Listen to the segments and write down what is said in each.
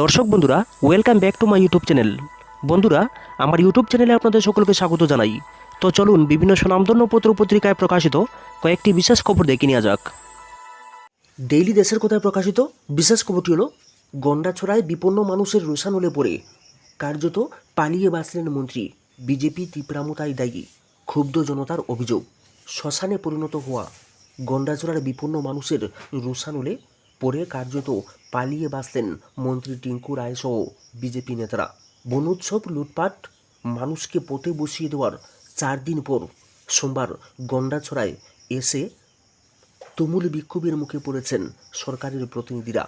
দর্শক বন্ধুরা welcome back to my YouTube channel বন্ধুরা, আমার ইউটিউব চ্যানেলে আপনাদের সকলকে স্বাগত জানাই। তো চলুন বিভিন্ন সুনামধন্য পত্র পত্রিকায় প্রকাশিত কয়েকটি বিশেষ খবর দেখে নেওয়া যাক। ডেইলি দেশের কোথায় প্রকাশিত বিশেষ খবরটি হলো গন্ডাছড়ায় বিপন্ন মানুষের রোষানলে পড়ে। কার্যত পালিয়ে বাঁচলেন মন্ত্রী, বিজেপি তীব্রামতায় দায়ী, ক্ষুব্ধ জনতার অভিযোগ। শ্মশানে পরিণত হওয়া গন্ডাছড়ার বিপন্ন মানুষের রোষানলে পড়ে কার্যত পালিয়ে বাঁচলেন মন্ত্রী টিঙ্কু রায় সহ বিজেপি নেতারা। বনোৎসব লুটপাট, মানুষকে পথে বসিয়ে দেওয়ার চার দিন পর সোমবার গন্ডাছড়ায় এসে তুমুল বিক্ষোভের মুখে পড়েছেন সরকারের প্রতিনিধিরা।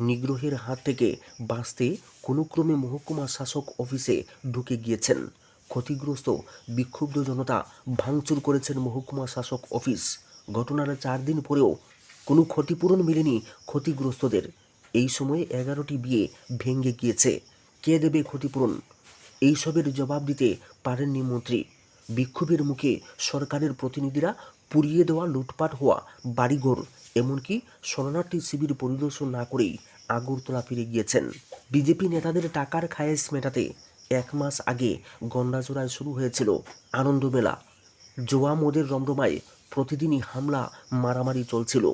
নিগ্রহের হাত থেকে বাঁচতে কোনো ক্রমে মহকুমা শাসক অফিসে ঢুকে গিয়েছেন। ক্ষতিগ্রস্ত, বিক্ষুব্ধ জনতা ভাঙচুর করেছেন মহকুমা শাসক অফিস। ঘটনার চার দিন পরেও কোনো ক্ষতিপূরণ মেলেনি ক্ষতিগ্রস্তদের। এই সময়ে এগারোটি বিয়ে ভেঙে গিয়েছে। কে দেবে ক্ষতিপূরণ? এইসবের জবাব দিতে পারেননি মন্ত্রী। বিক্ষোভের মুখে সরকারের প্রতিনিধিরা পুড়িয়ে দেওয়া লুটপাট হওয়া বাড়িঘর, এমনকি শরণার্থী শিবির পরিদর্শন না করেই আগরতলা ফিরে গিয়েছেন। বিজেপি নেতাদের টাকার খায়েশ মেটাতে এক মাস আগে গন্ডাজোড়ায় শুরু হয়েছিল আনন্দমেলা জোয়া মোদের রমরমায় প্রতিদিনই হামলা, মারামারি চলছিল।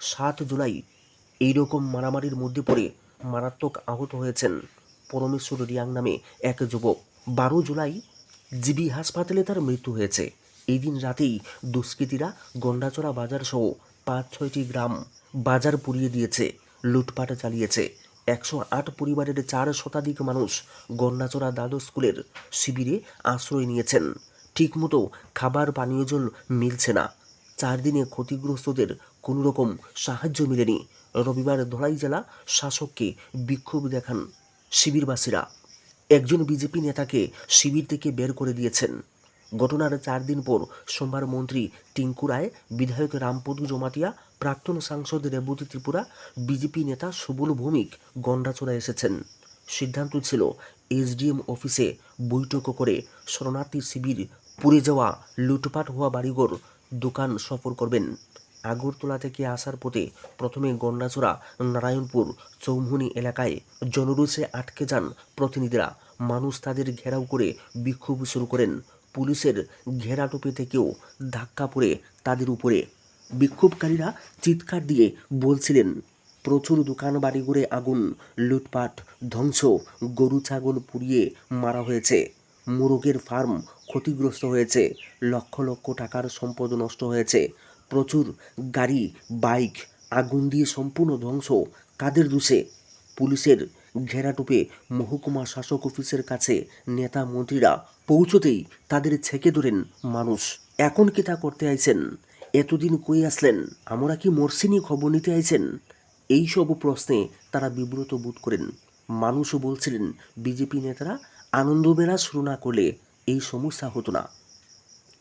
সাত জুলাই এইরকম মারামারির মধ্যে পড়ে মারাত্মক আহত হয়েছেন পরমেশ্বর রিয়াং নামে এক যুবক। বারো জুলাই জিবি হাসপাতালে তার মৃত্যু হয়েছে। এই দিন রাতেই দুষ্কৃতীরা গন্ডাচড়া বাজার সহ পাঁচ, ছয়টি গ্রাম বাজার পুড়িয়ে দিয়েছে, লুটপাট চালিয়েছে। একশো আট পরিবারের চার শতাধিক মানুষ গন্ডাচড়া দ্বাদশ স্কুলের শিবিরে আশ্রয় নিয়েছেন। ঠিকমতো খাবার, পানীয় জল মিলছে না। চার দিনে ক্ষতিগ্রস্তদের কোনো রকম সাহায্য মেলেনি। রবিবার ধলাই জেলা শাসককে বিক্ষোভ দেখান শিবিরবাসীরা। একজন বিজেপি নেতাকে শিবির থেকে বের করে দিয়েছেন। ঘটনার চার দিন পর সোমবার মন্ত্রী টিঙ্কু রায়, বিধায়ক রামপদু জমাতিয়া, প্রাক্তন সাংসদ রেবতী ত্রিপুরা, বিজেপি নেতা সুবল ভৌমিক গন্ডাচড়া এসেছেন। সিদ্ধান্ত ছিল এসডিএম অফিসে বৈঠক করে শরণার্থী শিবির পুড়ে যাওয়া, লুটপাট হওয়া বাড়িঘর দোকান সফর করবেন। আগরতলা থেকে আসার পথে প্রথমে গন্ডাচড়া নারায়ণপুর, চৌমুহনী এলাকায় জনরুষে আটকে যান প্রতিনিধিরা। মানুষ তাদের ঘেরাও করে বিক্ষোভ শুরু করেন। পুলিশের ঘেরাটোপে থেকেও ধাক্কা পড়ে তাদের উপরে। বিক্ষোভকারীরা চিৎকার দিয়ে বলছিলেন, প্রচুর দোকান বাড়ি ঘুরে আগুন, লুটপাট, ধ্বংস, গরু, ছাগল পুড়িয়ে মারা হয়েছে। মোরগের ফার্ম ক্ষতিগ্রস্ত হয়েছে। লক্ষ লক্ষ টাকার সম্পদ নষ্ট হয়েছে। প্রচুর গাড়ি, বাইক, আগুন দিয়ে সম্পূর্ণ ধ্বংস। কাদের দোষে? পুলিশের ঘেরাটোপে মহকুমা শাসক অফিসের কাছে নেতা মন্ত্রীরা পৌঁছতেই তাদের ছেঁকে ধরেন মানুষ। এখন কি তা করতে আইছেন? এতদিন কই আসলেন? আমরা কি মরসিনি খবর নিতে আইছেন? এই সব প্রশ্নে তারা বিব্রত বোধ করেন। মানুষও বলছিলেন, বিজেপি নেতারা আনন্দ মেলা শুরু না করলে এই সমস্যা হতো না।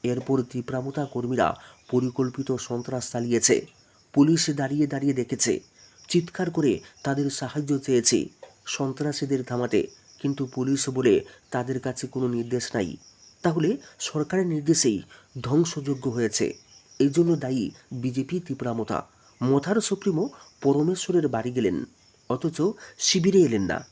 এরপর তীব্রামতা কর্মীরা পরিকল্পিত সন্ত্রাস চালিয়েছে। পুলিশ দাঁড়িয়ে দাঁড়িয়ে দেখেছে। চিৎকার করে তাদের সাহায্য চেয়েছে সন্ত্রাসীদের থামাতে। কিন্তু পুলিশ বলে তাদের কাছে কোনো নির্দেশ নাই। তাহলে সরকারের নির্দেশেই ধ্বংসযোগ্য হয়েছে। এই জন্য দায়ী বিজেপি তীব্রামতা মথার সুপ্রিমো পরমেশ্বরের বাড়ি গেলেন। অথচ শিবিরে এলেন না।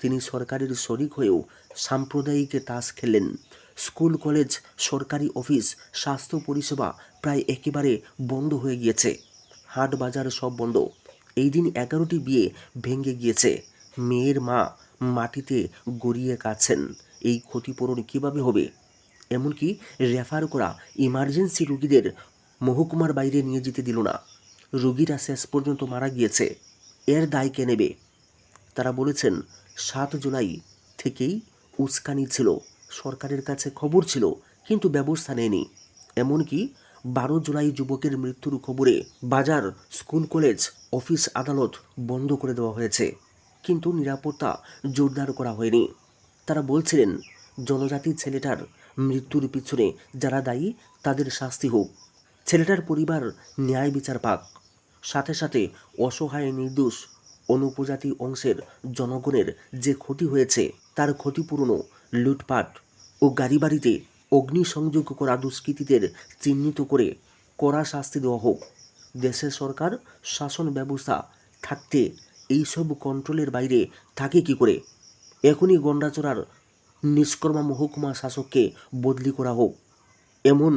তিনি সরকারের শরিক হয়েও সাম্প্রদায়িক তাস খেললেন স্কুল, কলেজ, সরকারি অফিস, স্বাস্থ্য পরিষেবা প্রায় একেবারে বন্ধ হয়ে গিয়েছে। হাট বাজার সব বন্ধ। এই দিন এগারোটি বিয়ে ভেঙে গিয়েছে। মেয়ের মা মাটিতে গড়িয়ে কাছেন এই ক্ষতিপূরণ কীভাবে হবে? এমনকি রেফার করা ইমার্জেন্সি রুগীদের মহকুমার বাইরে নিয়ে যেতে দিল না। রুগীরা শেষ পর্যন্ত মারা গিয়েছে। এর দায় কে নেবে? তারা বলেছেন সাত জুলাই থেকেই উস্কানি ছিল। সরকারের কাছে খবর ছিল, কিন্তু ব্যবস্থা নেয়নি। এমনকি বারো জুলাই যুবকের মৃত্যুর খবরে বাজার, স্কুল, কলেজ, অফিস আদালত বন্ধ করে দেওয়া হয়েছে। কিন্তু নিরাপত্তা জোরদার করা হয়নি। তারা বলছিলেন, জনজাতি ছেলেটার মৃত্যুর পিছনে যারা দায়ী, তাদের শাস্তি হোক। ছেলেটার পরিবার ন্যায় বিচার পাক। সাথে সাথে অসহায় নির্দোষ অনুপজাতি অংশের জনগণের যে ক্ষতি হয়েছে, তার ক্ষতিপূরণও লুটপাট ও গাড়ি বাড়িতে অগ্নিসংযোগ করা দুষ্কৃতীদের চিহ্নিত করে কড়া শাস্তি দেওয়া হোক। দেশের সরকার, শাসন ব্যবস্থা থাকতে এইসব কন্ট্রোলের বাইরে থাকে কি করে? এখনই গন্ডাচড়ার নিষ্কর্মা মহকুমা শাসককে বদলি করা হোক। এমন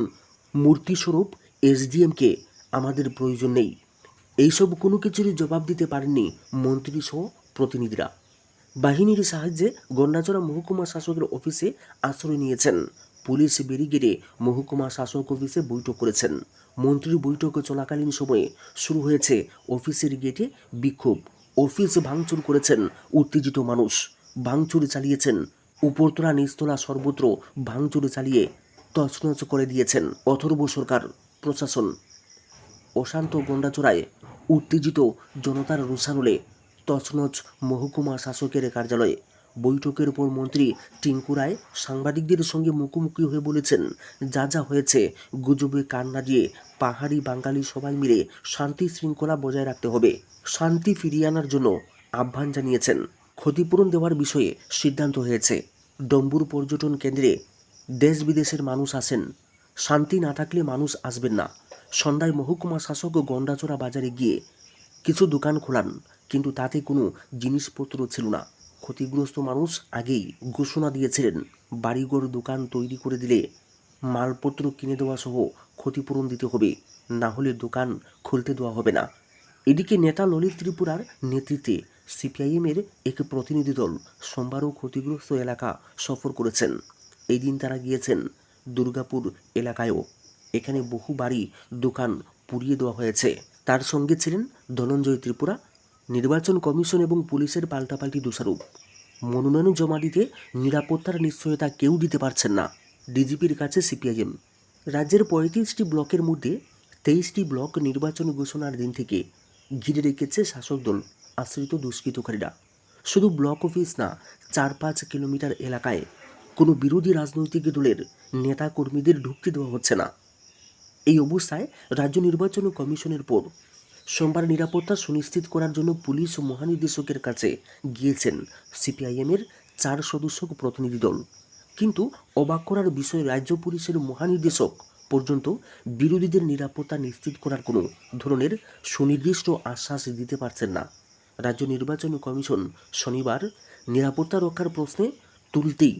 মূর্তিস্বরূপ এসডিএমকে আমাদের প্রয়োজন নেই। এইসব কোনো কিছুরই জবাব দিতে পারেননি মন্ত্রী সহ প্রতিনিধিরা। বাহিনীর সাহায্যে গন্ডাচড়া মহকুমা শাসকের অফিসে আশ্রয় নিয়েছেন। পুলিশ ব্যারিগেডে মহকুমা শাসক অফিসে বৈঠক করেছেন। মন্ত্রীর বৈঠক চলাকালীন সময়ে শুরু হয়েছে। অফিসের গেটে বিক্ষোভ। অফিস ভাঙচুর করেছেন উত্তেজিত মানুষ। ভাঙচুর চালিয়েছেন। উপরতলা নিচতলা সর্বত্র ভাঙচুর চালিয়ে তছনছ করে দিয়েছেন অথর্ব সরকার প্রশাসন। অশান্ত গন্ডাচড়ায় উত্তেজিত জনতার রোষানলে তছনছ মহকুমা শাসকের কার্যালয়ে বৈঠকের পর মন্ত্রী টিঙ্কু রায় সাংবাদিকদের সঙ্গে মুখোমুখি হয়ে বলেছেন, যা যা হয়েছে, গুজবে কান না দিয়ে পাহাড়ি বাঙালি সবাই মিলে শান্তি শৃঙ্খলা বজায় রাখতে হবে। শান্তি ফিরিয়ে আনার জন্য আহ্বান জানিয়েছেন। ক্ষতিপূরণ দেওয়ার বিষয়ে সিদ্ধান্ত হয়েছে। ডম্বুর পর্যটন কেন্দ্রে দেশ বিদেশের মানুষ আসেন। শান্তি না থাকলে মানুষ আসবেন না। সন্ধ্যায় মহকুমা শাসক গন্ডাচড়া বাজারে গিয়ে কিছু দোকান খোলান, কিন্তু তাতে কোনো জিনিসপত্র ছিল না। ক্ষতিগ্রস্ত মানুষ আগেই ঘোষণা দিয়েছিলেন, বাড়িঘর দোকান তৈরি করে দিলে মালপত্র কিনে দেওয়া সহ ক্ষতিপূরণ দিতে হবে, না হলে দোকান খুলতে দেওয়া হবে না। এদিকে নেতা ললিত ত্রিপুরার নেতৃত্বে সিপিআইএমের এক প্রতিনিধি দল সোমবারও ক্ষতিগ্রস্ত এলাকা সফর করেছেন। এই দিন তারা গিয়েছেন দুর্গাপুর এলাকায়ও। এখানে বহু বাড়ি, দোকান পুড়িয়ে দেওয়া হয়েছে। তার সঙ্গে ছিলেন ধনঞ্জয় ত্রিপুরা, নির্বাচন কমিশন এবং পুলিশের পাল্টাপাল্টি দোষারোপ। মনোনয়ন জমা দিতে নিরাপত্তার নিশ্চয়তা কেউ দিতে পারছেন না, ডিজিপির কাছে সিপিআইএম। রাজ্যের পঁয়ত্রিশটি ব্লকের মধ্যে তেইশটি ব্লক নির্বাচন ঘোষণার দিন থেকে ঘিরে রেখেছে শাসক দল, আশ্রিত দুষ্কৃতকারীরা। শুধু ব্লক অফিস না চার পাঁচ কিলোমিটার এলাকায় কোনো বিরোধী রাজনৈতিক দলের নেতা কর্মীদের ঢুকতে দেওয়া হচ্ছে না। এই অবস্থায় রাজ্য নির্বাচন কমিশনের পর সোমবার নিরাপত্তা সুনিশ্চিত করার জন্য পুলিশ মহানির্দেশকের কাছে গিয়েছেন সিপিআইএমের চার সদস্য প্রতিনিধি দল। কিন্তু অবাক করার বিষয়, রাজ্য পুলিশের মহানির্দেশক পর্যন্ত বিরোধীদের নিরাপত্তা নিশ্চিত করার কোনো ধরনের সুনির্দিষ্ট আশ্বাস দিতে পারছেন না। রাজ্য নির্বাচন কমিশন শনিবার নিরাপত্তা রক্ষার প্রশ্নে তুলতেই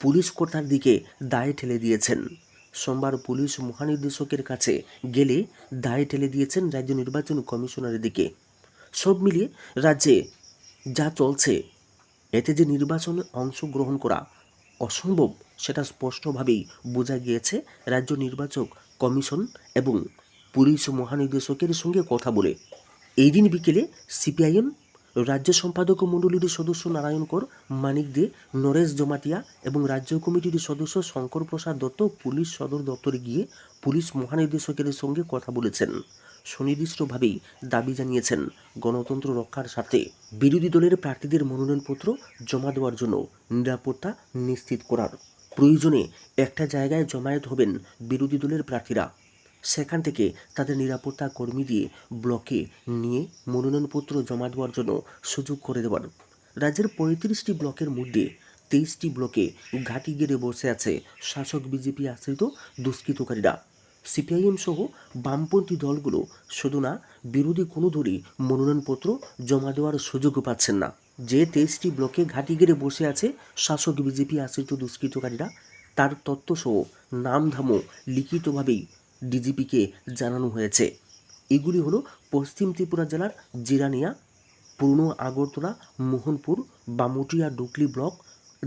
পুলিশ কর্তার দিকে দায় ঠেলে দিয়েছেন। সোমবার পুলিশ মহানির্দেশকের কাছে গেলে দায় ঠেলে দিয়েছেন রাজ্য নির্বাচন কমিশনারের দিকে। সব মিলিয়ে রাজ্যে যা চলছে, এতে যে নির্বাচনে অংশগ্রহণ করা অসম্ভব, সেটা স্পষ্টভাবেই বোঝা গিয়েছে রাজ্য নির্বাচক কমিশন এবং পুলিশ মহানির্দেশকের সঙ্গে কথা বলে। এই দিন বিকেলে সিপিআইএম রাজ্য সম্পাদক মণ্ডলীর সদস্য নারায়ণ কর, মানিক দে, নরেশ জমাতিয়া এবং রাজ্য কমিটির সদস্য শঙ্কর প্রসাদ দত্ত পুলিশ সদর দপ্তরে গিয়ে পুলিশ মহানির্দেশকের সঙ্গে কথা বলেছেন। সুনির্দিষ্টভাবেই দাবি জানিয়েছেন গণতন্ত্র রক্ষার স্বার্থে বিরোধী দলের প্রার্থীদের মনোনয়নপত্র জমা দেওয়ার জন্য নিরাপত্তা নিশ্চিত করার। প্রয়োজনে একটা জায়গায় জমায়েত হবেন বিরোধী দলের প্রার্থীরা। সেখান থেকে তাদের নিরাপত্তা কর্মী দিয়ে ব্লকে নিয়ে মনোনয়নপত্র জমা দেওয়ার জন্য সুযোগ করে দেওয়ার। রাজ্যের পঁয়ত্রিশটি ব্লকের মধ্যে তেইশটি ব্লকে ঘাঁটি গেড়ে বসে আছে শাসক বিজেপি আশ্রিত দুষ্কৃতকারীরা। সিপিআইএম সহ বামপন্থী দলগুলো শুধু না, বিরোধী কোনো দলই মনোনয়নপত্র জমা দেওয়ার সুযোগ পাচ্ছেন না। যে তেইশটি ব্লকে ঘাঁটি গেড়ে বসে আছে শাসক বিজেপি আশ্রিত দুষ্কৃতকারীরা, তার তথ্যসহ নামধামও লিখিতভাবেই ডিজিপিকে জানানো হয়েছে। এগুলি হলো পশ্চিম ত্রিপুরা জেলার জিরানিয়া পূর্ণ আগরতলা, মোহনপুর, বামুটিয়া ডুকলি ব্লক,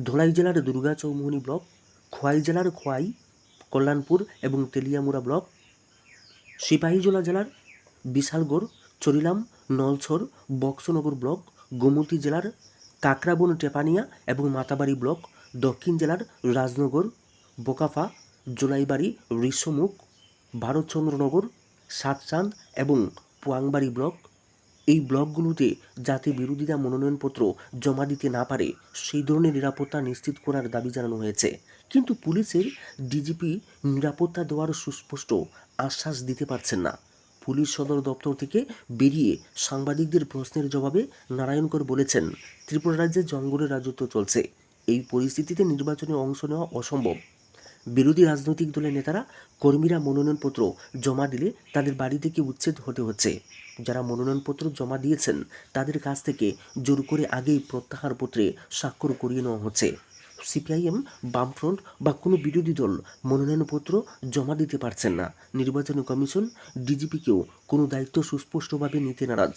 ধলাই জেলার দুর্গা চৌমুহনী ব্লক, খোয়াই জেলার খোয়াই, কল্যাণপুর এবং তেলিয়ামুড়া ব্লক, সিপাহীজলা জেলার বিশালগড়, চরিলাম, নলছর, বক্সনগর ব্লক, গোমতী জেলার কাকরাবন, টেপানিয়া এবং মাতাবাড়ি ব্লক, দক্ষিণ জেলার রাজনগর, বোকাফা, জোলাইবাড়ি ঋষ্যমুখ ভারতচন্দ্রনগর সাতচাঁদ এবং পোয়াংবাড়ি ব্লক। এই ব্লকগুলোতে যাতে বিরোধীরা মনোনয়নপত্র জমা দিতে না পারে সেই ধরনের নিরাপত্তা নিশ্চিত করার দাবি জানানো হয়েছে। কিন্তু পুলিশের ডিজিপি নিরাপত্তা দেওয়ার সুস্পষ্ট আশ্বাস দিতে পারছেন না। পুলিশ সদর দপ্তর থেকে বেরিয়ে সাংবাদিকদের প্রশ্নের জবাবে নারায়ণকর বলেছেন, ত্রিপুরা রাজ্যে জঙ্গলের রাজত্ব চলছে। এই পরিস্থিতিতে নির্বাচনে অংশ নেওয়া অসম্ভব। বিরোধী রাজনৈতিক দলের নেতারা কর্মীরা মনোনয়নপত্র জমা দিলে তাদের বাড়ি থেকে উচ্ছেদ হতে হচ্ছে। যারা মনোনয়নপত্র জমা দিয়েছেন, তাদের কাছ থেকে জোর করে আগেই প্রত্যাহারপত্রে স্বাক্ষর করিয়ে নেওয়া হচ্ছে। সিপিআইএম, বামফ্রন্ট বা কোনো বিরোধী দল মনোনয়নপত্র জমা দিতে পারছেন না। নির্বাচন কমিশন, ডিজিপিকেও কোনো দায়িত্ব সুস্পষ্টভাবে নিতে নারাজ।